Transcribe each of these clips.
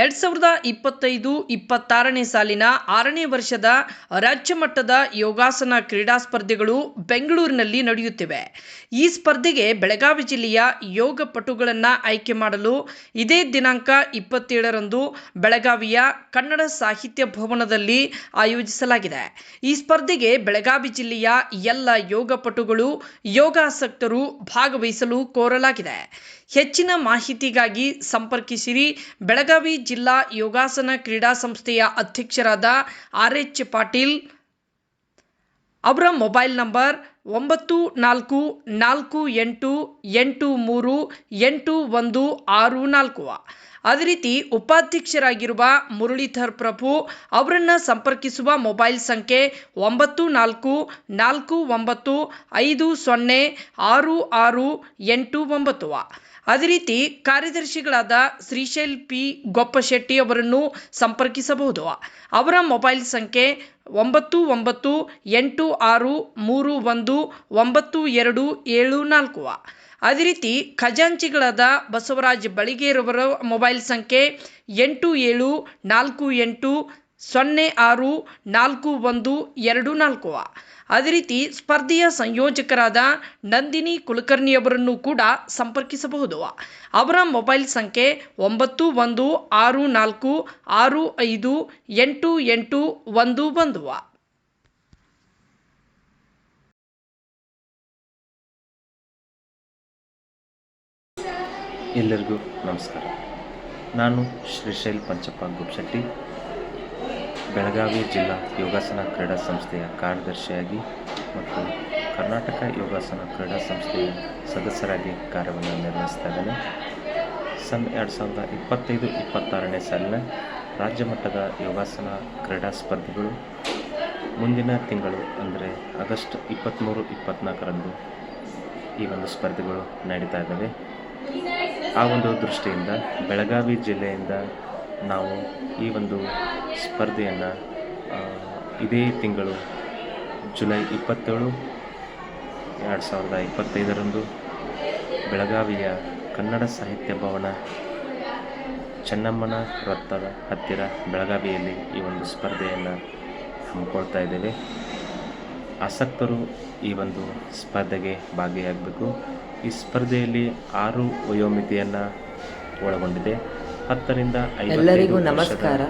ಎರಡು ಸಾವಿರದ ಇಪ್ಪತ್ತೈದು ಇಪ್ಪತ್ತಾರನೇ ಸಾಲಿನ ಆರನೇ ವರ್ಷದ ರಾಜ್ಯ ಮಟ್ಟದ ಯೋಗಾಸನ ಕ್ರೀಡಾ ಸ್ಪರ್ಧೆಗಳು ಬೆಂಗಳೂರಿನಲ್ಲಿ ನಡೆಯುತ್ತಿವೆ. ಈ ಸ್ಪರ್ಧೆಗೆ ಬೆಳಗಾವಿ ಜಿಲ್ಲೆಯ ಯೋಗ ಪಟುಗಳನ್ನು ಆಯ್ಕೆ ಮಾಡಲು ಇದೇ ದಿನಾಂಕ ಇಪ್ಪತ್ತೇಳರಂದು ಬೆಳಗಾವಿಯ ಕನ್ನಡ ಸಾಹಿತ್ಯ ಭವನದಲ್ಲಿ ಆಯೋಜಿಸಲಾಗಿದೆ. ಈ ಸ್ಪರ್ಧೆಗೆ ಬೆಳಗಾವಿ ಜಿಲ್ಲೆಯ ಎಲ್ಲ ಯೋಗ ಪಟುಗಳು, ಯೋಗಾಸಕ್ತರು ಭಾಗವಹಿಸಲು ಕೋರಲಾಗಿದೆ. ಹೆಚ್ಚಿನ ಮಾಹಿತಿಗಾಗಿ ಸಂಪರ್ಕಿಸಿರಿ. ಬೆಳಗಾವಿ ಜಿಲ್ಲಾ ಯೋಗಾಸನ ಕ್ರೀಡಾ ಸಂಸ್ಥೆಯ ಅಧ್ಯಕ್ಷರಾದ ಆರ್ ಎಚ್ ಪಾಟೀಲ್ ಅವರ ಮೊಬೈಲ್ ನಂಬರ್ ಒಂಬತ್ತು ನಾಲ್ಕು ನಾಲ್ಕು ಎಂಟು ಎಂಟು ಮೂರು ಎಂಟು ಒಂದು ಆರು ನಾಲ್ಕು. ಅದೇ ರೀತಿ ಉಪಾಧ್ಯಕ್ಷರಾಗಿರುವ ಮುರಳೀಧರ್ ಪ್ರಭು ಅವರನ್ನು ಸಂಪರ್ಕಿಸುವ ಮೊಬೈಲ್ ಸಂಖ್ಯೆ ಒಂಬತ್ತು ನಾಲ್ಕು ನಾಲ್ಕು ಒಂಬತ್ತು ಐದು ಸೊನ್ನೆ ಆರು ಆರು ಎಂಟು ಒಂಬತ್ತು. ಅದೇ ರೀತಿ ಕಾರ್ಯದರ್ಶಿಗಳಾದ ಶ್ರೀಶೈಲ್ ಪಿ. ಗೊಪ್ಪಶೆಟ್ಟಿ ಅವರನ್ನು ಸಂಪರ್ಕಿಸಬಹುದು. ಅವರ ಮೊಬೈಲ್ ಸಂಖ್ಯೆ ಒಂಬತ್ತು ಒಂಬತ್ತು ಎಂಟು ಆರು ಮೂರು ಒಂದು ಒಂಬತ್ತು ಎರಡು ಏಳು ನಾಲ್ಕು. ಅದೇ ರೀತಿ ಖಜಾಂಚಿಗಳಾದ ಬಸವರಾಜ್ ಬಳಿಗೇರವರ ಮೊಬೈಲ್ ಸಂಖ್ಯೆ ಎಂಟು ಏಳು ನಾಲ್ಕು ಎಂಟು ಸೊನ್ನೆ ಆರು ನಾಲ್ಕು ಒಂದು ಎರಡು ನಾಲ್ಕು ಅದೇ ರೀತಿ ಸ್ಪರ್ಧೆಯ ಸಂಯೋಜಕರಾದ ನಂದಿನಿ ಕುಲಕರ್ಣಿಯವರನ್ನು ಕೂಡ ಸಂಪರ್ಕಿಸಬಹುದು ಅವರ ಮೊಬೈಲ್ ಸಂಖ್ಯೆ ಒಂಬತ್ತು ಒಂದು ಆರು ನಾಲ್ಕು ಆರು ಐದು ಎಂಟು ಎಂಟು ಒಂದು ಒಂದು ಎಲ್ಲರಿಗೂ ನಮಸ್ಕಾರ. ನಾನು ಶ್ರೀಶೈಲ್ ಪಂಚಪ್ಪ ಗುಪ್ಶೆಟ್ಟಿ. ಬೆಳಗಾವಿ ಜಿಲ್ಲಾ ಯೋಗಾಸನ ಕ್ರೀಡಾ ಸಂಸ್ಥೆಯ ಕಾರ್ಯದರ್ಶಿಯಾಗಿ ಮತ್ತು ಕರ್ನಾಟಕ ಯೋಗಾಸನ ಕ್ರೀಡಾ ಸಂಸ್ಥೆಯ ಸದಸ್ಯರಾಗಿ ಕಾರ್ಯವನ್ನು ನಿರ್ವಹಿಸ್ತಾ ಇದ್ದೇನೆ. ಸನ್ ಎರಡು ಸಾವಿರದ ಇಪ್ಪತ್ತೈದು, ಇಪ್ಪತ್ತಾರನೇ ಸಾಲಿನ ರಾಜ್ಯ ಮಟ್ಟದ ಯೋಗಾಸನ ಕ್ರೀಡಾ ಸ್ಪರ್ಧೆಗಳು ಮುಂದಿನ ತಿಂಗಳು ಅಂದರೆ ಆಗಸ್ಟ್ ಇಪ್ಪತ್ತ್ಮೂರು ಇಪ್ಪತ್ತ್ನಾಲ್ಕರಂದು ಈ ಒಂದು ಸ್ಪರ್ಧೆಗಳು ನಡೀತಾ ಇದ್ದಾವೆ. ಆ ಒಂದು ದೃಷ್ಟಿಯಿಂದ ಬೆಳಗಾವಿ ಜಿಲ್ಲೆಯಿಂದ ನಾವು ಈ ಒಂದು ಸ್ಪರ್ಧೆಯನ್ನು ಇದೇ ತಿಂಗಳು ಜುಲೈ ಇಪ್ಪತ್ತೇಳು, ಎರಡು ಸಾವಿರದ ಇಪ್ಪತ್ತೈದರಂದು ಬೆಳಗಾವಿಯ ಕನ್ನಡ ಸಾಹಿತ್ಯ ಭವನ, ಚೆನ್ನಮ್ಮನ ವೃತ್ತದ ಹತ್ತಿರ ಬೆಳಗಾವಿಯಲ್ಲಿ ಈ ಒಂದು ಸ್ಪರ್ಧೆಯನ್ನು ಹಮ್ಮಿಕೊಳ್ತಾ ಇದ್ದೇವೆ. ಆಸಕ್ತರು ಈ ಒಂದು ಸ್ಪರ್ಧೆಗೆ ಭಾಗಿಯಾಗಬೇಕು. ಈ ಸ್ಪರ್ಧೆಯಲ್ಲಿ ಆರು ವಯೋಮಿತಿಯನ್ನು ಒಳಗೊಂಡಿದೆ. ಹತ್ತರಿಂದ ಎಲ್ಲರಿಗೂ ನಮಸ್ಕಾರ.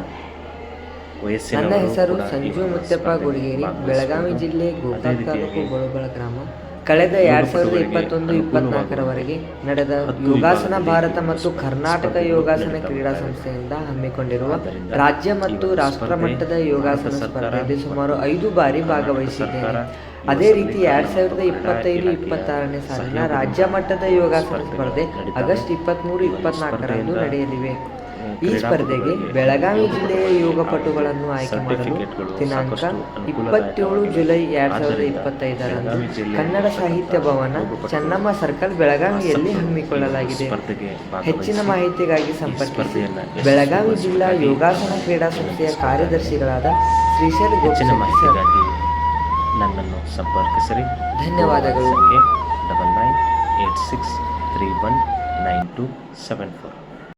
ನನ್ನ ಹೆಸರು ಸಂಜು ಮುತ್ತಪ್ಪ ಗುಡಿಗೇರಿ ಬೆಳಗಾವಿ ಜಿಲ್ಲೆ ಗೋಕಾಕ್ ತಾಲೂಕು ರೀತಿಯಾಗಿ ಗ್ರಾಮ. ಕಳೆದ ಎರಡ್ ಸಾವಿರದ ಇಪ್ಪತ್ತೊಂದು ಇಪ್ಪತ್ನಾಲ್ಕರವರೆಗೆ ನಡೆದ ಯೋಗಾಸನ ಭಾರತ ಮತ್ತು ಕರ್ನಾಟಕ ಯೋಗಾಸನ ಕ್ರೀಡಾ ಸಂಸ್ಥೆಯಿಂದ ಹಮ್ಮಿಕೊಂಡಿರುವ ರಾಜ್ಯ ಮತ್ತು ರಾಷ್ಟ್ರ ಮಟ್ಟದ ಯೋಗಾಸನ ಸ್ಪರ್ಧೆಯಲ್ಲಿ ಸುಮಾರು ಐದು ಬಾರಿ ಭಾಗವಹಿಸಿದ್ದೇನೆ. ಅದೇ ರೀತಿ ಎರಡ್ ಸಾವಿರದ ಇಪ್ಪತ್ತೈದು ಇಪ್ಪತ್ತಾರನೇ ಸಾಲಿನ ರಾಜ್ಯ ಮಟ್ಟದ ಯೋಗಾಸನ ಸ್ಪರ್ಧೆ ಆಗಸ್ಟ್ ಇಪ್ಪತ್ತ್ಮೂರು ಇಪ್ಪತ್ನಾಲ್ಕರಂದು ನಡೆಯಲಿವೆ. ಈ ಸ್ಪರ್ಧೆಗೆ ಬೆಳಗಾವಿ ಜಿಲ್ಲೆಯ ಯೋಗಪಟುಗಳನ್ನು ಆಯ್ಕೆ ಮಾಡಲು ದಿನಾಂಕ ಇಪ್ಪತ್ತೇಳು ಜುಲೈ ಎರಡ್ ಸಾವಿರದ ಇಪ್ಪತ್ತೈದರಂದು ಕನ್ನಡ ಸಾಹಿತ್ಯ ಭವನ ಚೆನ್ನಮ್ಮ ಸರ್ಕಲ್ ಬೆಳಗಾವಿಯಲ್ಲಿ ಹಮ್ಮಿಕೊಳ್ಳಲಾಗಿದೆ. ಹೆಚ್ಚಿನ ಮಾಹಿತಿಗಾಗಿ ಸಂಪರ್ಕಿಸಿ. ಬೆಳಗಾವಿ ಜಿಲ್ಲಾ ಯೋಗಾಸನ ಕ್ರೀಡಾ ಸಂಸ್ಥೆಯ ಕಾರ್ಯದರ್ಶಿಗಳಾದ ಶ್ರೀಶೈಲ್ ಹೆಚ್ಚಿನ ಮಾಹಿತಿಗಾಗಿ ನನ್ನನ್ನು ಸಂಪರ್ಕಿಸಿರಿ. ಧನ್ಯವಾದಗಳು. Double nine eight six three one nine two seven four